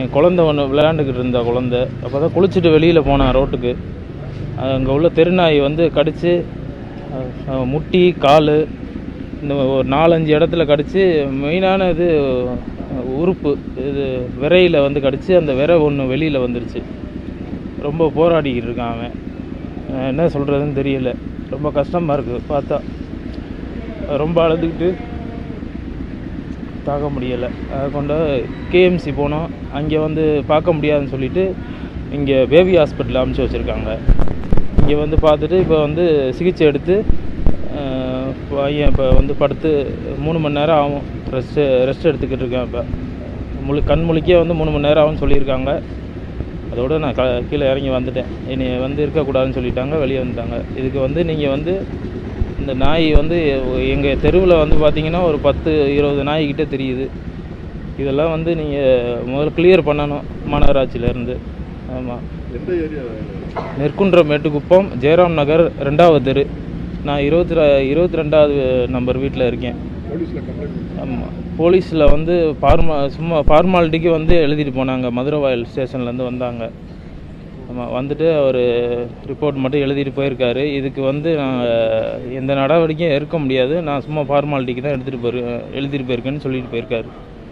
என் குழந்த ஒன்று விளையாண்டுக்கிட்டு இருந்தா குழந்த. அப்போ தான் குளிச்சுட்டு வெளியில் போனேன் ரோட்டுக்கு. அங்கே உள்ள தெருநாய் வந்து கடித்து முட்டி கால் இந்த ஒரு நாலஞ்சு இடத்துல கடித்து மெயினான இது உறுப்பு இது விரையில் வந்து கடித்து அந்த விரை ஒன்று வெளியில் வந்துருச்சு. ரொம்ப போராடிக்கிட்டு இருக்கான் அவன். என்ன சொல்கிறதுன்னு தெரியல. ரொம்ப கஷ்டமாக இருக்குது பார்த்தா. ரொம்ப அழுதுகிட்டு தாக்க முடியலை. அதை கொண்டு கேஎம்சி போனோம். அங்கே வந்து பார்க்க முடியாதுன்னு சொல்லிட்டு இங்கே பேபி ஹாஸ்பிட்டலில் அமுச்சு வச்சுருக்காங்க. இங்கே வந்து பார்த்துட்டு இப்போ வந்து சிகிச்சை எடுத்து பையன் இப்போ வந்து படுத்து மூணு மணி நேரம் ஆகும். ரெஸ்ட்டு ரெஸ்ட் எடுத்துக்கிட்டு இருக்கேன் இப்போ. முழு கண் முழிக்கே வந்து மூணு மணி நேரம் ஆகும்னு சொல்லியிருக்காங்க. அதோடு நான் க கீழே இறங்கி வந்துட்டேன். இனி வந்து இருக்கக்கூடாதுன்னு சொல்லிட்டாங்க. வெளியே வந்துட்டாங்க. இதுக்கு வந்து நீங்கள் வந்து இந்த நாய் வந்து எங்கள் தெருவில் வந்து பார்த்தீங்கன்னா ஒரு பத்து இருபது நாய்கிட்ட தெரியுது. இதெல்லாம் வந்து நீங்கள் முதல்ல கிளியர் பண்ணணும் மாநகராட்சியிலேருந்து. ஆமாம் எந்த ஏரியா நெற்குன்றம் மேட்டுக்குப்பம் ஜெயராம் நகர் ரெண்டாவது தெரு. நான் இருபத்தி இருபத்தி ரெண்டாவது நம்பர் வீட்டில் இருக்கேன். ஆமாம் போலீஸில் வந்து ஃபார்மா சும்மா ஃபார்மாலிட்டிக்கு வந்து எழுதிட்டு போனாங்க. மதுரவாயல் ஸ்டேஷன்லேருந்து வந்தாங்க. ஆமாம் வந்துட்டு அவர் ரிப்போர்ட் மட்டும் எழுதிட்டு போயிருக்காரு. இதுக்கு வந்து நாங்கள் எந்த நடவடிக்கையும் எடுக்க முடியாது. நான் சும்மா ஃபார்மாலிட்டிக்கு தான் எடுத்துகிட்டு போயிரு எழுதிட்டு போயிருக்கேன்னு சொல்லிட்டு போயிருக்காரு.